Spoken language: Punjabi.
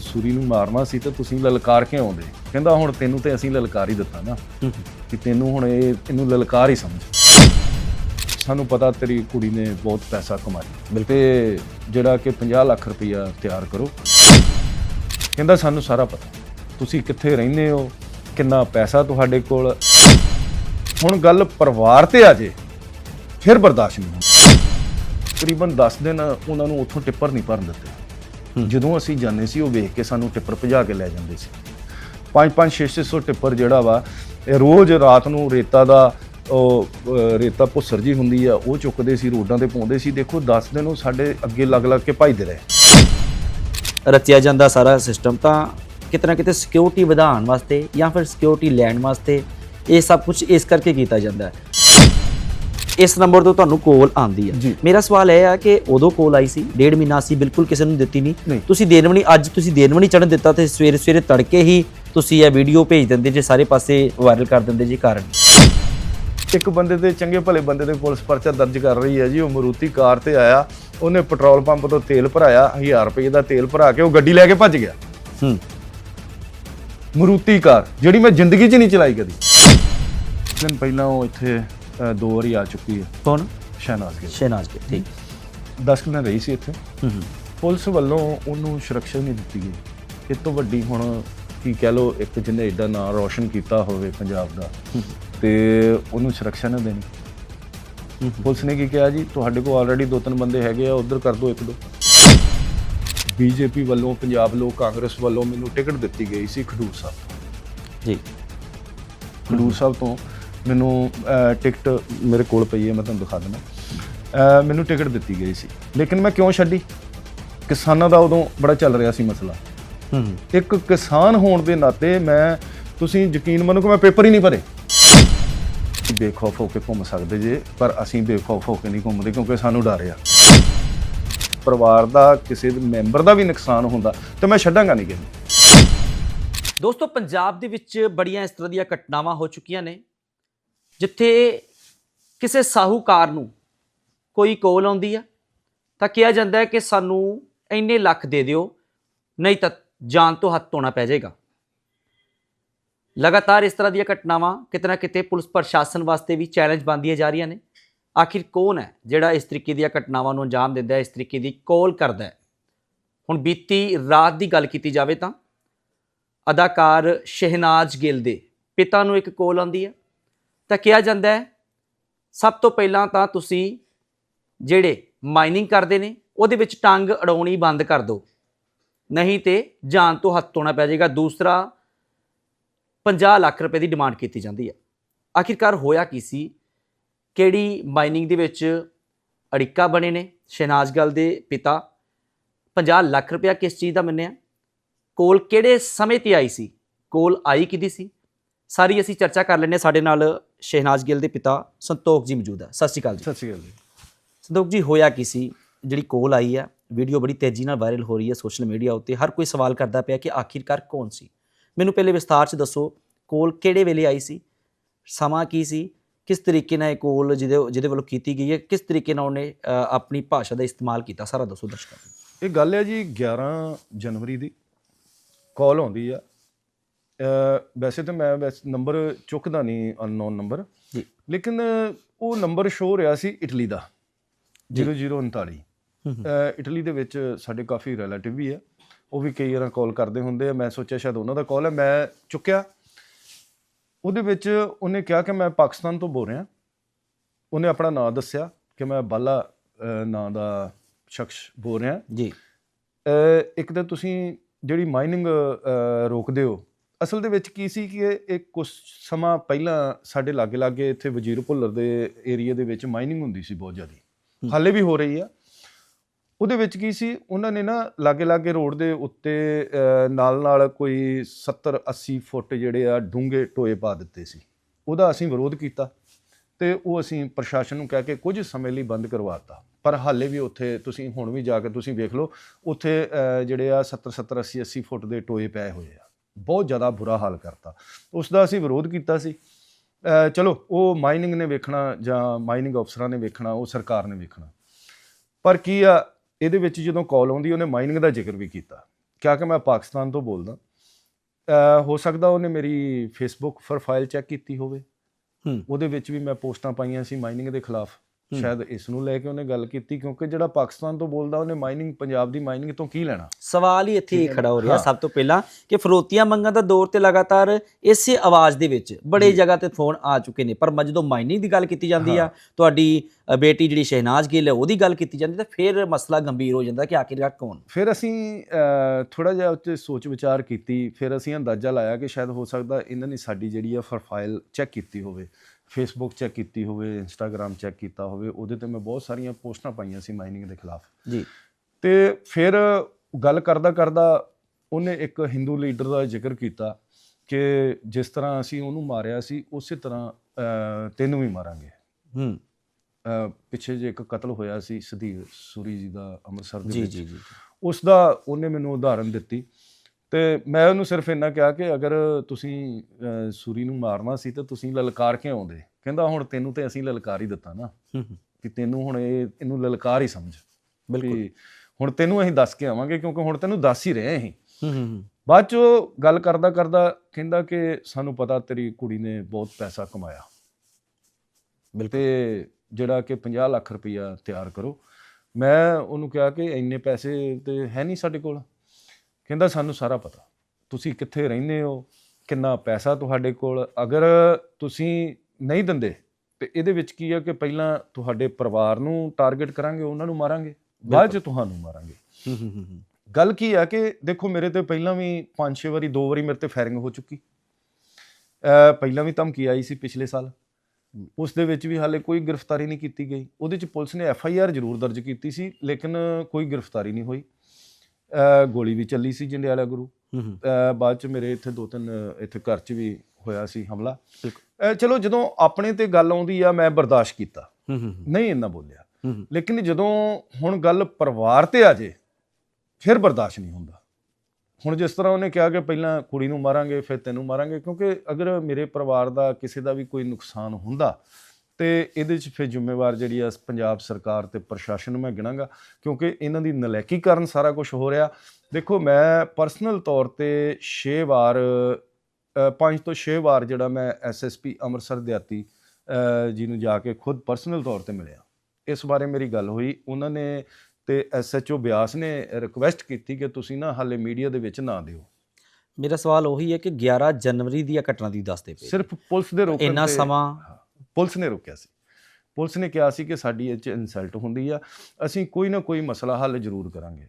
ਸੂਰੀ ਨੂੰ ਮਾਰਨਾ ਸੀ ਤਾਂ ਤੁਸੀਂ ਲਲਕਾਰ ਕੇ ਆਉਂਦੇ? ਕਹਿੰਦਾ ਹੁਣ ਤੈਨੂੰ ਤੇ ਅਸੀਂ ਲਲਕਾਰ ਹੀ ਦਿੱਤਾ ਨਾ। ਕਿ ਤੈਨੂੰ ਹੁਣ ਇਹ ਇਹਨੂੰ ਲਲਕਾਰ ਹੀ ਸਮਝ। ਸਾਨੂੰ ਪਤਾ ਤੇਰੀ ਕੁੜੀ ਨੇ ਬਹੁਤ ਪੈਸਾ ਕਮਾਇਆ। ਤੇ ਜਿਹੜਾ ਕਿ 50 ਲੱਖ ਰੁਪਇਆ ਤਿਆਰ ਕਰੋ। ਕਹਿੰਦਾ ਸਾਨੂੰ ਸਾਰਾ ਪਤਾ। ਤੁਸੀਂ ਕਿੱਥੇ ਰਹਿੰਦੇ ਹੋ? ਕਿੰਨਾ ਪੈਸਾ ਤੁਹਾਡੇ ਕੋਲ? ਹੁਣ ਗੱਲ ਪਰਿਵਾਰ ਤੇ ਆ ਜੇ ਫਿਰ ਬਰਦਾਸ਼ਤ ਨਹੀਂ ਤਕਰੀਬਨ 10 ਦਿਨ ਉਹਨਾਂ ਨੂੰ ਉੱਥੋਂ ਟਿੱਪਰ ਨਹੀਂ ਭਰਨ ਦਿੱਤੇ। ਜਦੋਂ ਅਸੀਂ ਜਾਂਦੇ ਸੀ ਉਹ ਵੇਖ ਕੇ ਸਾਨੂੰ ਟਿੱਪਰ ਭਜਾ ਕੇ ਲੈ ਜਾਂਦੇ ਸੀ। 5-5 600 ਟਿੱਪਰ ਜਿਹੜਾ ਵਾ ਇਹ ਰੋਜ਼ ਰਾਤ ਨੂੰ ਰੇਤਾ ਦਾ ਉਹ ਰੇਤਾ ਭੁੱਸਰ ਜੀ ਹੁੰਦੀ ਆ ਉਹ ਚੁੱਕਦੇ ਸੀ ਰੋਡਾਂ ਤੇ ਪਾਉਂਦੇ ਸੀ। ਦੇਖੋ 10 ਦਿਨ ਉਹ ਸਾਡੇ ਅੱਗੇ ਲੱਗ ਲੱਗ ਕੇ ਭਜਦੇ ਰਹੇ। ਰਚਿਆ ਜਾਂਦਾ ਸਾਰਾ ਸਿਸਟਮ ਤਾਂ ਕਿਤੇ ਨਾ ਕਿਤੇ ਸਿਕਿਉਰਿਟੀ ਵਧਾਉਣ ਵਾਸਤੇ ਜਾਂ ਫਿਰ ਸਿਕਿਉਰਿਟੀ ਲੈਣ ਵਾਸਤੇ ਇਹ ਸਭ ਕੁਝ ਇਸ ਕਰਕੇ ਕੀਤਾ ਜਾਂਦਾ ਹੈ। ਇਸ ਨੰਬਰ ਤੋਂ ਤੁਹਾਨੂੰ ਕੋਲ ਆਂਦੀ ਹੈ। ਮੇਰਾ ਸਵਾਲ ਇਹ ਹੈ ਕਿ ਉਦੋਂ ਕੋਲ ਆਈ ਸੀ? ਡੇਢ ਮਹੀਨਾ ਸੀ ਬਿਲਕੁਲ ਕਿਸੇ ਨੂੰ ਦਿੱਤੀ ਨਹੀਂ। ਤੁਸੀਂ ਦੇਣ ਵੀ ਨਹੀਂ ਅੱਜ ਤੁਸੀਂ ਦੇਣ ਵੀ ਨਹੀਂ ਚੜਨ ਦਿੱਤਾ ਤੇ ਸਵੇਰੇ ਸਵੇਰੇ ਤੜਕੇ ਹੀ ਤੁਸੀਂ ਇਹ ਵੀਡੀਓ ਭੇਜ ਦਿੰਦੇ ਜੇ ਸਾਰੇ ਪਾਸੇ ਵਾਇਰਲ ਕਰ ਦਿੰਦੇ ਜੀ ਕਾਰਨ। ਇੱਕ ਬੰਦੇ ਤੇ ਚੰਗੇ ਭਲੇ ਬੰਦੇ ਦੇ ਪੁਲਿਸ ਪਰਚਾ ਦਰਜ ਕਰ ਰਹੀ ਹੈ ਜੀ। ਉਹ ਮਰੂਤੀ ਕਾਰ ਤੇ ਆਇਆ। ਉਹਨੇ ਪੈਟਰੋਲ ਪੰਪ ਤੋਂ ਤੇਲ ਭਰਾਇਆ। 1000 ਰੁਪਏ ਦਾ ਤੇਲ ਭਰਾ ਕੇ ਉਹ ਗੱਡੀ ਲੈ ਕੇ ਭੱਜ ਗਿਆ। ਹੂੰ। ਮਰੂਤੀ ਕਾਰ ਜਿਹੜੀ ਮੈਂ ਜ਼ਿੰਦਗੀ 'ਚ ਨਹੀਂ ਚਲਾਈ ਕਦੀ। ਦਿਨ ਪਹਿਲਾਂ ਉਹ ਇੱਥੇ ਅ, ਦੋ ਵਾਰੀ ਆ ਚੁੱਕੀ ਹੈ। ਕੌਣ? ਸ਼ਹਿਨਾਜ਼ ਗਿੱਲ। ਸ਼ਹਿਨਾਜ਼ ਕੇ ਠੀਕ। 10 ਦਿਨ ਰਹੀ ਸੀ ਇੱਥੇ। ਹੂੰ ਹੂੰ। ਪੁਲਿਸ ਵੱਲੋਂ ਉਹਨੂੰ ਸੁਰੱਖਿਆ ਨਹੀਂ ਦਿੱਤੀ ਗਈ। ਇਹ ਤੋਂ ਵੱਡੀ ਹੁਣ ਕੀ ਕਹਿ ਲੋ ਇੱਕ ਜਿਹਨੇ ਏਡਾ ਨਾਂ ਰੋਸ਼ਨ ਕੀਤਾ ਹੋਵੇ ਪੰਜਾਬ ਦਾ ਤੇ ਉਹਨੂੰ ਸੁਰੱਖਿਆ ਨਾ ਦੇਣੀ। ਪੁਲਿਸ ਨੇ ਕੀ ਕਿਹਾ ਜੀ? ਤੁਹਾਡੇ ਕੋਲ ਆਲਰੇਡੀ ਦੋ ਤਿੰਨ ਬੰਦੇ ਹੈਗੇ ਆ ਉਧਰ ਕਰ ਦਿਓ ਇੱਕ ਦੋ। ਬੀਜੇਪੀ ਵੱਲੋਂ ਪੰਜਾਬ ਲੋਕ ਕਾਂਗਰਸ ਵੱਲੋਂ ਮੈਨੂੰ ਟਿਕਟ ਦਿੱਤੀ ਗਈ ਸੀ ਖਡੂਰ ਸਾਹਿਬ ਜੀ। ਖਡੂਰ ਸਾਹਿਬ ਤੋਂ ਮੈਨੂੰ ਟਿਕਟ ਮੇਰੇ ਕੋਲ ਪਈ ਹੈ ਮੈਂ ਤੁਹਾਨੂੰ ਦਿਖਾ ਦਿੰਦਾ। ਮੈਨੂੰ ਟਿਕਟ ਦਿੱਤੀ ਗਈ ਸੀ। ਲੇਕਿਨ ਮੈਂ ਕਿਉਂ ਛੱਡੀ? ਕਿਸਾਨਾਂ ਦਾ ਉਦੋਂ ਬੜਾ ਚੱਲ ਰਿਹਾ ਸੀ ਮਸਲਾ। ਇੱਕ ਕਿਸਾਨ ਹੋਣ ਦੇ ਨਾਤੇ ਮੈਂ ਤੁਸੀਂ ਯਕੀਨ ਮੰਨੋ ਕਿ ਮੈਂ ਪੇਪਰ ਹੀ ਨਹੀਂ ਭਰੇ। ਬੇਖੌਫ ਹੋ ਕੇ ਘੁੰਮ ਸਕਦੇ ਜੇ ਪਰ ਅਸੀਂ ਬੇਖੌਫ ਹੋ ਕੇ ਨਹੀਂ ਘੁੰਮਦੇ ਕਿਉਂਕਿ ਸਾਨੂੰ ਡਰ ਆ। ਪਰਿਵਾਰ ਦਾ ਕਿਸੇ ਮੈਂਬਰ ਦਾ ਵੀ ਨੁਕਸਾਨ ਹੁੰਦਾ ਤੇ ਮੈਂ ਛੱਡਾਂਗਾ ਨਹੀਂ ਕਿਸੇ ਦੋਸਤੋ ਪੰਜਾਬ ਦੇ ਵਿੱਚ ਬੜੀਆਂ ਇਸ ਤਰ੍ਹਾਂ ਦੀਆਂ ਘਟਨਾਵਾਂ ਹੋ ਚੁੱਕੀਆਂ ਨੇ। ਜਿੱਥੇ ਕਿਸੇ ਸਾਹੂਕਾਰ ਨੂੰ ਕੋਈ ਕੋਲ ਆਉਂਦੀ ਆ, ਤਾਂ ਕਿਹਾ ਜਾਂਦਾ ਹੈ ਕਿ ਸਾਨੂੰ ਇੰਨੇ ਲੱਖ ਦੇ ਦਿਓ, ਨਹੀਂ ਤਾਂ ਜਾਨ ਤੋਂ ਹੱਥ ਧੋਣਾ ਪੈ ਜਾਏਗਾ। ਲਗਾਤਾਰ ਇਸ ਤਰ੍ਹਾਂ ਦੀਆਂ ਘਟਨਾਵਾਂ ਕਿਤੇ ਨਾ ਕਿਤੇ ਪੁਲਿਸ ਪ੍ਰਸ਼ਾਸਨ ਵਾਸਤੇ ਵੀ ਚੈਲੰਜ ਬਣਦੀਆਂ ਜਾ ਰਹੀਆਂ ਨੇ। ਆਖਿਰ ਕੌਣ ਹੈ ਜਿਹੜਾ ਇਸ ਤਰੀਕੇ ਦੀਆਂ ਘਟਨਾਵਾਂ ਨੂੰ ਅੰਜਾਮ ਦਿੰਦਾ ਹੈ, ਇਸ ਤਰੀਕੇ ਦੀ ਕੋਲ ਕਰਦਾ ਹੈ? ਹੁਣ ਬੀਤੀ ਰਾਤ ਦੀ ਗੱਲ ਕੀਤੀ ਜਾਵੇ ਤਾਂ ਅਦਾਕਾਰ ਸ਼ਹਿਨਾਜ਼ ਗਿੱਲ ਦੇ ਪਿਤਾ ਨੂੰ ਇੱਕ ਕੋਲ ਆਉਂਦੀ ਹੈ। ਤਾਂ ਕਿਹਾ ਜਾਂਦਾ ਹੈ, ਸਭ ਤੋਂ ਪਹਿਲਾਂ ਤਾਂ ਤੁਸੀਂ ਜਿਹੜੇ ਮਾਈਨਿੰਗ ਕਰਦੇ ਨੇ, ਉਹਦੇ ਵਿੱਚ ਟੰਗ ਅੜਾਉਣੀ ਬੰਦ ਕਰ ਦਿਓ। ਨਹੀਂ ਤੇ ਜਾਨ ਤੋਂ ਹੱਥ ਧੋਣਾ ਪੈ ਜਾਏਗਾ। ਦੂਸਰਾ 50 ਲੱਖ ਰੁਪਏ ਦੀ ਡਿਮਾਂਡ ਕੀਤੀ ਜਾਂਦੀ ਹੈ। ਆਖਿਰਕਾਰ ਹੋਇਆ ਕੀ ਸੀ? ਕਿਹੜੀ ਮਾਈਨਿੰਗ ਦੇ ਵਿੱਚ ਅੜਿੱਕਾ ਬਣੇ ਨੇ? ਸ਼ਹਿਨਾਜ਼ ਗੱਲ ਦੇ ਪਿਤਾ। 50 ਲੱਖ ਰੁਪਇਆ ਕਿਸ ਚੀਜ਼ ਦਾ ਮੰਨਿਆ? ਕੋਲ ਕਿਹੜੇ ਸਮੇਂ ਤੇ ਆਈ ਸੀ? ਕੋਲ ਆਈ ਕਿਦੀ ਸੀ? ਸਾਰੀ ਅਸੀਂ ਚਰਚਾ ਕਰ ਲੈਂਦੇ ਹਾਂ ਸਾਡੇ ਨਾਲ ਸ਼ਹਿਨਾਜ਼ ਗਿੱਲ ਦੇ ਪਿਤਾ ਸੰਤੋਖ ਜੀ ਮੌਜੂਦ ਹੈ। ਸਤਿ ਸ਼੍ਰੀ ਅਕਾਲ ਜੀ। ਸਤਿ ਸ਼੍ਰੀ ਅਕਾਲ ਜੀ। ਸੰਤੋਖ ਜੀ ਹੋਇਆ ਕੀ ਸੀ? ਜਿਹੜੀ ਕੋਲ ਆਈ ਹੈ ਵੀਡੀਓ ਬੜੀ ਤੇਜ਼ੀ ਨਾਲ ਵਾਇਰਲ ਹੋ ਰਹੀ ਹੈ ਸੋਸ਼ਲ ਮੀਡੀਆ ਉੱਤੇ। ਹਰ ਕੋਈ ਸਵਾਲ ਕਰਦਾ ਪਿਆ ਕਿ ਆਖਿਰਕਾਰ ਕੌਣ ਸੀ? ਮੈਨੂੰ ਪਹਿਲੇ ਵਿਸਥਾਰ 'ਚ ਦੱਸੋ ਕੋਲ ਕਿਹੜੇ ਵੇਲੇ ਆਈ ਸੀ? ਸਮਾਂ ਕੀ ਸੀ? ਕਿਸ ਤਰੀਕੇ ਨਾਲ ਇਹ ਕੋਲ ਜਿਹਦੇ ਜਿਹਦੇ ਵੱਲੋਂ ਕੀਤੀ ਗਈ ਹੈ? ਕਿਸ ਤਰੀਕੇ ਨਾਲ ਉਹਨੇ ਆਪਣੀ ਭਾਸ਼ਾ ਦਾ ਇਸਤੇਮਾਲ ਕੀਤਾ? ਸਾਰਾ ਦੱਸੋ ਦਰਸ਼ਕਾਂ ਨੂੰ। ਇਹ ਗੱਲ ਹੈ ਜੀ 11 ਜਨਵਰੀ ਦੀ। ਕਾਲ ਆਉਂਦੀ ਆ ਵੈਸੇ ਤਾਂ ਮੈਂ ਵੈਸੇ ਨੰਬਰ ਚੁੱਕਦਾ ਨਹੀਂ ਅਨਨੋਨ ਨੰਬਰ। ਜੀ। ਲੇਕਿਨ ਉਹ ਨੰਬਰ ਸ਼ੋ ਰਿਹਾ ਸੀ ਇਟਲੀ ਦਾ 0039 ਅ, ਇਟਲੀ ਦੇ ਵਿੱਚ ਸਾਡੇ ਕਾਫੀ ਰਿਲੇਟਿਵ ਵੀ ਆ ਉਹ ਵੀ ਕਈ ਵਾਰ ਕਾਲ ਕਰਦੇ ਹੁੰਦੇ ਆ। ਮੈਂ ਸੋਚਿਆ ਸ਼ਾਇਦ ਉਹਨਾਂ ਦਾ ਕਾਲ ਹੈ ਮੈਂ ਚੁੱਕਿਆ। ਉਹਦੇ ਵਿੱਚ ਉਹਨੇ ਕਿਹਾ ਕਿ ਮੈਂ ਪਾਕਿਸਤਾਨ ਤੋਂ ਬੋਲ ਰਿਹਾ। ਉਹਨੇ ਆਪਣਾ ਨਾਮ ਦੱਸਿਆ ਕਿ ਮੈਂ ਬਾਲਾ ਨਾਂ ਦਾ ਸ਼ਖਸ ਬੋਲ ਰਿਹਾ। ਜੀ। ਇੱਕ ਤਾਂ ਤੁਸੀਂ ਜਿਹੜੀ ਮਾਈਨਿੰਗ ਰੋਕਦੇ ਹੋ ਅਸਲ ਦੇ ਵਿੱਚ ਕੀ ਸੀ ਕਿ ਇਹ ਕੁਝ ਸਮਾਂ ਪਹਿਲਾਂ ਸਾਡੇ ਲਾਗੇ ਲਾਗੇ ਇੱਥੇ ਵਜ਼ੀਰ ਭੁੱਲਰ ਦੇ ਏਰੀਆ ਦੇ ਵਿੱਚ ਮਾਈਨਿੰਗ ਹੁੰਦੀ ਸੀ ਬਹੁਤ ਜ਼ਿਆਦਾ। ਹਾਲੇ ਵੀ ਹੋ ਰਹੀ ਆ। ਉਹਦੇ ਵਿੱਚ ਕੀ ਸੀ ਉਹਨਾਂ ਨੇ ਨਾ ਲਾਗੇ ਲਾਗੇ ਰੋਡ ਦੇ ਉੱਤੇ ਨਾਲ ਨਾਲ ਕੋਈ 70 80 ਫੁੱਟ ਜਿਹੜੇ ਆ ਡੂੰਘੇ ਟੋਏ ਪਾ ਦਿੱਤੇ ਸੀ। ਉਹਦਾ ਅਸੀਂ ਵਿਰੋਧ ਕੀਤਾ ਤੇ ਉਹ ਅਸੀਂ ਪ੍ਰਸ਼ਾਸਨ ਨੂੰ ਕਹਿ ਕੇ ਕੁਝ ਸਮੇਂ ਲਈ ਬੰਦ ਕਰਵਾਤਾ। ਪਰ ਹਾਲੇ ਵੀ ਉੱਥੇ ਤੁਸੀਂ ਹੁਣ ਵੀ ਜਾ ਕੇ ਤੁਸੀਂ ਵੇਖ ਲਓ ਉੱਥੇ ਜਿਹੜੇ ਆ 70 70 80 80 ਫੁੱਟ ਦੇ ਟੋਏ ਪਏ ਹੋਏ ਆ। ਬਹੁਤ ਜ਼ਿਆਦਾ ਬੁਰਾ ਹਾਲ ਕਰਤਾ। ਉਸ ਦਾ ਅਸੀਂ ਵਿਰੋਧ ਕੀਤਾ ਸੀ। ਚਲੋ ਉਹ ਮਾਈਨਿੰਗ ਨੇ ਵੇਖਣਾ ਜਾਂ ਮਾਈਨਿੰਗ ਅਫਸਰਾਂ ਨੇ ਵੇਖਣਾ ਉਹ ਸਰਕਾਰ ਨੇ ਵੇਖਣਾ। ਪਰ ਕੀ ਆ ਇਹਦੇ ਵਿੱਚ ਜਦੋਂ ਕਾਲ ਆਉਂਦੀ ਉਹਨੇ ਮਾਈਨਿੰਗ ਦਾ ਜ਼ਿਕਰ ਵੀ ਕੀਤਾ। ਕਿਹਾ ਕਿ ਮੈਂ ਪਾਕਿਸਤਾਨ ਤੋਂ ਬੋਲਦਾ। ਹੋ ਸਕਦਾ ਉਹਨੇ ਮੇਰੀ ਫੇਸਬੁੱਕ ਪ੍ਰੋਫਾਈਲ ਚੈੱਕ ਕੀਤੀ ਹੋਵੇ। ਹੂੰ। ਉਹਦੇ ਵਿੱਚ ਵੀ ਮੈਂ ਪੋਸਟਾਂ ਪਾਈਆਂ ਸੀ ਮਾਈਨਿੰਗ ਦੇ ਖਿਲਾਫ। ਸ਼ਾਇਦ ਇਸ ਨੂੰ ਲੈ ਕੇ ਉਹਨੇ ਗੱਲ ਕੀਤੀ ਕਿਉਂਕਿ ਜਿਹੜਾ ਪਾਕਿਸਤਾਨ ਤੋਂ ਬੋਲਦਾ ਉਹਨੇ ਮਾਈਨਿੰਗ ਪੰਜਾਬ ਦੀ ਮਾਈਨਿੰਗ ਤੋਂ ਕੀ ਲੈਣਾ? ਸਵਾਲ ਹੀ ਇੱਥੇ ਹੈ। ਖੜਾ ਹੋ? ਰਿਹਾ। ਸਭ ਤੋਂ ਪਹਿਲਾਂ ਕਿ ਫਰੋਤੀਆਂ ਮੰਗਾਂ ਦਾ ਦੌਰ ਤੇ ਲਗਾਤਾਰ ਇਸੇ ਆਵਾਜ਼ ਦੇ ਵਿੱਚ ਬੜੇ ਜਗ੍ਹਾ ਤੇ ਫੋਨ ਆ ਚੁੱਕੇ ਨੇ। ਪਰ ਜਦੋਂ ਮਾਈਨਿੰਗ ਦੀ ਗੱਲ ਕੀਤੀ ਜਾਂਦੀ ਆ ਤੁਹਾਡੀ ਬੇਟੀ ਜਿਹੜੀ ਸ਼ਹਿਨਾਜ਼ ਗਿੱਲ ਹੈ ਉਹਦੀ ਗੱਲ ਕੀਤੀ ਜਾਂਦੀ ਤਾਂ ਫਿਰ ਮਸਲਾ ਗੰਭੀਰ ਹੋ ਜਾਂਦਾ ਕਿ ਆਖਿਰਕਾਰ ਕੌਣ? ਫਿਰ ਅਸੀਂ ਥੋੜਾ ਜਿਹਾ ਉੱਤੇ ਸੋਚ ਵਿਚਾਰ ਕੀਤੀ ਫਿਰ ਅਸੀਂ ਅੰਦਾਜ਼ਾ ਲਾਇਆ ਕਿ ਸ਼ਾਇਦ ਹੋ ਸਕਦਾ ਇਹਨਾਂ ਨੇ ਸਾਡੀ ਜਿਹੜੀ ਆ ਪ੍ਰੋਫਾਈਲ ਚੈੱਕ ਕੀਤੀ ਹੋਵੇ। ਫੇਸਬੁੱਕ ਚੈੱਕ ਕੀਤੀ ਹੋਵੇ ਇੰਸਟਾਗ੍ਰam ਚੈੱਕ ਕੀਤਾ ਹੋਵੇ ਉਹਦੇ ਤੇ ਮੈਂ ਬਹੁਤ ਸਾਰੀਆਂ ਪੋਸਟਾਂ ਪਾਈਆਂ ਸੀ ਮਾਈਨਿੰਗ ਦੇ ਖਿਲਾਫ। ਜੀ। ਤੇ ਫਿਰ ਗੱਲ ਕਰਦਾ ਕਰਦਾ ਉਹਨੇ ਇੱਕ ਹਿੰਦੂ ਲੀਡਰ ਦਾ ਜ਼ਿਕਰ ਕੀਤਾ ਕਿ ਜਿਸ ਤਰ੍ਹਾਂ ਅਸੀਂ ਉਹਨੂੰ ਮਾਰਿਆ ਸੀ ਉਸੇ ਤਰ੍ਹਾਂ ਤੈਨੂੰ ਵੀ ਮਾਰਾਂਗੇ। ਹੂੰ। ਪਿੱਛੇ ਜੇ ਇੱਕ ਕਤਲ ਹੋਇਆ ਸੀ ਸਦੀਰ ਸੂਰੀ ਜੀ ਦਾ ਅੰਮ੍ਰਿਤਸਰ ਦੇ ਜੀ ਵਿੱਚ। ਜੀ ਜੀ ਉਸ ਦਾ ਉਹਨੇ ਮੈਨੂੰ ਉਦਾਹਰਨ ਦਿੱਤੀ ਤੇ ਮੈਂ ਉਹਨੂੰ ਸਿਰਫ ਇੰਨਾ ਕਿਹਾ ਕਿ ਅਗਰ ਤੁਸੀਂ ਸੂਰੀ ਨੂੰ ਮਾਰਨਾ ਸੀ ਤਾਂ ਤੁਸੀਂ ਲਲਕਾਰ ਕੇ ਆਉਂਦੇ? ਕਹਿੰਦਾ ਹੁਣ ਤੈਨੂੰ ਤੇ ਅਸੀਂ ਲਲਕਾਰ ਹੀ ਦਿੱਤਾ ਨਾ। ਕਿ ਤੈਨੂੰ ਹੁਣ ਇਹ ਇਹਨੂੰ ਲਲਕਾਰ ਹੀ ਸਮਝ। ਬਿਲਕੁਲ। ਹੁਣ ਤੈਨੂੰ ਅਸੀਂ ਦੱਸ ਕੇ ਆਵਾਂਗੇ ਕਿਉਂਕਿ ਹੁਣ ਤੈਨੂੰ ਦੱਸ ਹੀ ਰਹੇ ਅਸੀਂ। ਬਾਅਦ ਚੋਂ ਗੱਲ ਕਰਦਾ ਕਰਦਾ ਕਹਿੰਦਾ ਕਿ ਸਾਨੂੰ ਪਤਾ ਤੇਰੀ ਕੁੜੀ ਨੇ ਬਹੁਤ ਪੈਸਾ ਕਮਾਇਆ। ਬਿਲਕੁਲ। ਤੇ ਜਿਹੜਾ ਕਿ 50 ਲੱਖ ਰੁਪਈਆ ਤਿਆਰ ਕਰੋ। ਮੈਂ ਉਹਨੂੰ ਕਿਹਾ ਕਿ ਇੰਨੇ ਪੈਸੇ ਤੇ ਹੈ ਨਹੀਂ ਸਾਡੇ ਕੋਲ। ਕਹਿੰਦਾ ਸਾਨੂੰ ਸਾਰਾ ਪਤਾ। ਤੁਸੀਂ ਕਿੱਥੇ ਰਹਿੰਦੇ ਹੋ? ਕਿੰਨਾ ਪੈਸਾ ਤੁਹਾਡੇ ਕੋਲ? ਅਗਰ ਤੁਸੀਂ ਨਹੀਂ ਦਿੰਦੇ ਤੇ ਇਹਦੇ ਵਿੱਚ ਕੀ ਹੈ ਕਿ ਪਹਿਲਾਂ ਤੁਹਾਡੇ ਪਰਿਵਾਰ ਨੂੰ ਟਾਰਗੇਟ ਕਰਾਂਗੇ ਉਹਨਾਂ ਨੂੰ ਮਾਰਾਂਗੇ। ਬਾਅਦ ਚ ਤੁਹਾਨੂੰ ਮਾਰਾਂਗੇ। ਗੱਲ ਕੀ ਹੈ ਕਿ ਦੇਖੋ ਮੇਰੇ ਤੇ ਪਹਿਲਾਂ ਵੀ 5-6 ਵਾਰੀ ਦੋ ਵਾਰੀ ਮੇਰੇ ਤੇ ਫਾਇਰਿੰਗ ਹੋ ਚੁੱਕੀ। ਪਹਿਲਾਂ ਵੀ ਧਮਕੀ ਆਈ ਸੀ ਪਿਛਲੇ ਸਾਲ। ਉਸ ਦੇ ਵਿੱਚ ਵੀ ਹਾਲੇ ਕੋਈ ਗ੍ਰਿਫਤਾਰੀ ਨਹੀਂ ਕੀਤੀ ਗਈ। ਉਹਦੇ ਚ ਪੁਲਿਸ ਨੇ ਐਫ ਆਈ ਆਰ ਜ਼ਰੂਰ ਦਰਜ ਕੀਤੀ ਸੀ ਲੇਕਿਨ ਕੋਈ ਗ੍ਰਿਫਤਾਰੀ ਨਹੀਂ ਹੋਈ। ਗੋਲੀ ਵੀ ਚੱਲੀ ਸੀ ਜੰਡਿਆਲਾ ਗੁਰੂ। ਬਾਅਦ ਚ ਮੇਰੇ ਇੱਥੇ ਦੋ ਤਿੰਨ ਇੱਥੇ ਘਰ ਚ ਵੀ ਹੋਇਆ ਸੀ ਹਮਲਾ। ਚਲੋ ਜਦੋਂ ਆਪਣੇ ਤੇ ਗੱਲ ਆਉਂਦੀ ਆ ਮੈਂ ਬਰਦਾਸ਼ਤ ਕੀਤਾ। ਨਹੀਂ ਇੰਨਾ ਬੋਲਿਆ। ਲੇਕਿਨ ਜਦੋਂ ਹੁਣ ਗੱਲ ਪਰਿਵਾਰ ਤੇ ਆ ਜੇ ਫਿਰ ਬਰਦਾਸ਼ਤ ਨਹੀਂ ਹੁੰਦਾ। ਹੁਣ ਜਿਸ ਤਰ੍ਹਾਂ ਉਹਨੇ ਕਿਹਾ ਕਿ ਪਹਿਲਾਂ ਕੁੜੀ ਨੂੰ ਮਾਰਾਂਗੇ ਫਿਰ ਤੈਨੂੰ ਮਾਰਾਂਗੇ ਕਿਉਂਕਿ ਅਗਰ ਮੇਰੇ ਪਰਿਵਾਰ ਦਾ ਕਿਸੇ ਦਾ ਵੀ ਕੋਈ ਨੁਕਸਾਨ ਹੁੰਦਾ ਤੇ ਇਹਦੇ 'ਚ ਫਿਰ ਜ਼ਿੰਮੇਵਾਰ ਜਿਹੜੀ ਆ ਪੰਜਾਬ ਸਰਕਾਰ ਤੇ ਪ੍ਰਸ਼ਾਸਨ ਨੂੰ ਮੈਂ ਗਿਣਾਂਗਾ ਕਿਉਂਕਿ ਇਹਨਾਂ ਦੀ ਨਲਾਇਕੀ ਕਾਰਨ ਸਾਰਾ ਕੁਝ ਹੋ ਰਿਹਾ। ਦੇਖੋ ਮੈਂ ਪਰਸਨਲ ਤੌਰ ਤੇ 6 ਵਾਰ 5 ਤੋਂ 6 ਵਾਰ ਜਿਹੜਾ ਮੈਂ ਐਸਐਸਪੀ ਅੰਮ੍ਰਿਤਸਰ ਦਿਆਤੀ ਜੀ ਨੂੰ ਜਾ ਕੇ ਖੁਦ ਪਰਸਨਲ ਤੌਰ ਤੇ ਮਿਲਿਆ। ਇਸ ਬਾਰੇ ਮੇਰੀ ਗੱਲ ਹੋਈ। ਉਹਨਾਂ ਨੇ ਤੇ ਐਸਐਚਓ ਬਿਆਸ ਨੇ ਰਿਕੁਐਸਟ ਕੀਤੀ ਕਿ ਤੁਸੀਂ ਨਾ ਹਾਲੇ ਮੀਡੀਆ ਦੇ ਵਿੱਚ ਨਾ ਦਿਓ। ਮੇਰਾ ਸਵਾਲ ਉਹੀ ਹੈ ਕਿ 11 ਜਨਵਰੀ ਦੀ ਇਹ ਘਟਨਾ ਦੀ ਦੱਸਦੇ ਪਏ ਸਿਰਫ ਪੁਲਿਸ ਦੇ ਰੋਕਣ ਇੰਨਾ ਤੇ- ਸਮਾਂ ਹਾਂ, ਪੁਲਿਸ ਨੇ ਰੋਕਿਆ ਸੀ। ਪੁਲਿਸ ਨੇ ਕਿਹਾ ਸੀ ਕਿ ਸਾਡੀ ਇਹ ਚ ਇਨਸਲਟ ਹੁੰਦੀ ਆ। ਅਸੀਂ ਕੋਈ ਨਾ ਕੋਈ ਮਸਲਾ ਹੱਲ ਜ਼ਰੂਰ ਕਰਾਂਗੇ।